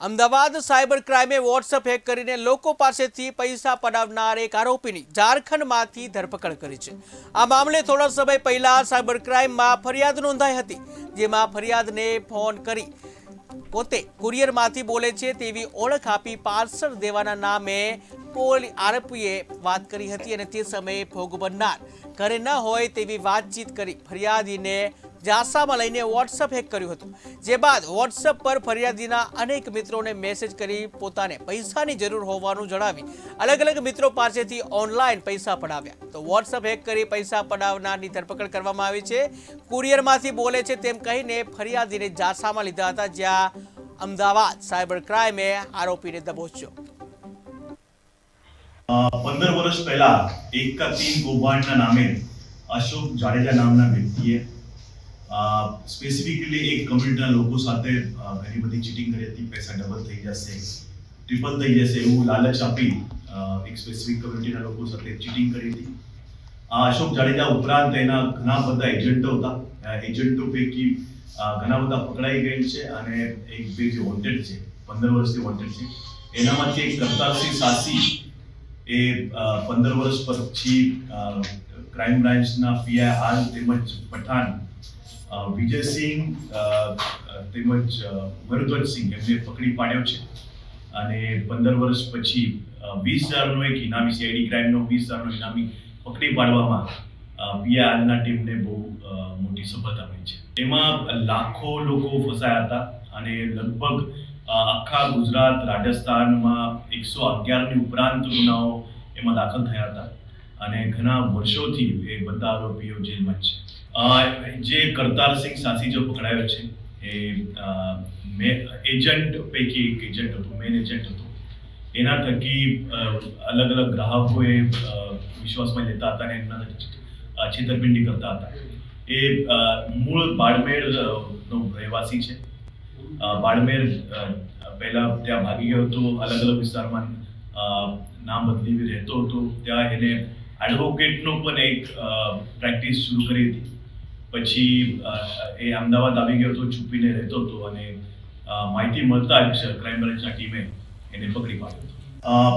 Ahmedabad cyber ક્રાઇમે WhatsApp hack કરીને લોકો પાસેથી પૈસા પડાવનાર એક આરોપીની ઝારખંડમાંથી ધરપકડ કરી છે. આ મામલે થોડા સમય પહેલા સાયબર ક્રાઇમમાં ફરિયાદ નોંધાઈ હતી, જેમાં ફરિયાદને ફોન કરી પોતે કુરિયરમાંથી બોલે છે તેવી ઓળખ આપી પાર્સલ દેવાના નામે પોલી આરોપીએ વાત કરી હતી અને તે સમયે ભોગ બનનાર. ઘરે ન હોય તેવી વાતચીત કરી ફરિયાદીને જાસામાં લઈને વોટ્સઅપ હેક કર્યું હતું. જે બાદ વોટ્સઅપ પર ફરિયાદીના અનેક મિત્રોને મેસેજ કરી પોતાને પૈસાની જરૂર હોવાનું જણાવી અલગ અલગ મિત્રો પાસેથી ઓનલાઈન પૈસા પડાવ્યા. તો વોટ્સઅપ હેક કરી પૈસા પડાવનારની ધરપકડ કરવામાં આવી છે. કુરિયરમાંથી બોલે છે તેમ કહીને ફરિયાદીને જાસામાં લીધા હતા, જ્યાં અમદાવાદ સાયબર ક્રાઇમે આરોપીને દબોચ્યો. પંદર વર્ષ પહેલા એક કા તીન કૌભાંડના નામે અશોક જાડેજા નામના વ્યક્તિએ સ્પેસિફિકલી એક કમ્યુનિટીના લોકો સાથે ઘણી બધી ચીટિંગ કરી હતી, પૈસા ડબલ થઈ જશે ટ્રિપલ થઈ જશે એવું લાલચ આપી એક સ્પેસિફિક કમ્યુનિટીના લોકો સાથે ચીટિંગ કરી હતી. અશોક જાડેજા ઉપરાંત એના ઘણા બધા એજન્ટો હતા. એજન્ટો પૈકી ઘણા બધા પકડાઈ ગયેલ છે અને એક બે જે વોન્ટેડ છે, પંદર વર્ષથી વોન્ટેડ છે, એનામાંથી એક કરતારસિંહ સાસી એ પંદર વર્ષ પછી ક્રાઇમ બ્રાન્ચના પીઆઈ હાલ તેમજ પઠાણ વિજયસિંહ તેમજ અ, મરુધ્વજસિંહ એમને પકડી પાડ્યો છે. અને પંદર વર્ષ પછી વીસ હજારનો એક ઇનામી સીઆઈડી ક્રાઇમનો વીસ હજારનો ઇનામી પકડી પાડવામાં બીઆરના ટીમને બહુ મોટી સફળતા મળી છે. એમાં લાખો લોકો ફસાયા હતા અને લગભગ આખા ગુજરાત રાજસ્થાનમાં એકસો અગિયારની ઉપરાંત ગુનાઓ એમાં દાખલ થયા હતા. અને ઘણા વર્ષોથી એ બધા આરોપીઓ જેલમાં છે. જે કરતારસિંહ સાસી જો પકડાયો છે, એ મે, એજન્ટ પૈકી એક એજન્ટ હતો મેન એજન્ટ હતો. એના થકી અલગ અલગ ગ્રાહકોએ વિશ્વાસમાં લેતા હતા અને એમના છેતરપિંડી કરતા હતા. એ મૂળ બાડમેર નો રહેવાસી છે. બાડમેર પહેલાં ત્યાં ભાગી ગયો હતો, અલગ અલગ વિસ્તારમાં નામ બદલી રહેતો હતો. ત્યાં એને એડવોકેટનો પણ એક પ્રેક્ટિસ શરૂ કરી હતી. પછી એ અમદાવાદ આવી ગયો હતો છુપીને રહેતો હતો અને માહિતી મળતા જ ક્રાઇમ બ્રાન્ચના ટીમે એને પકડી પાડ્યો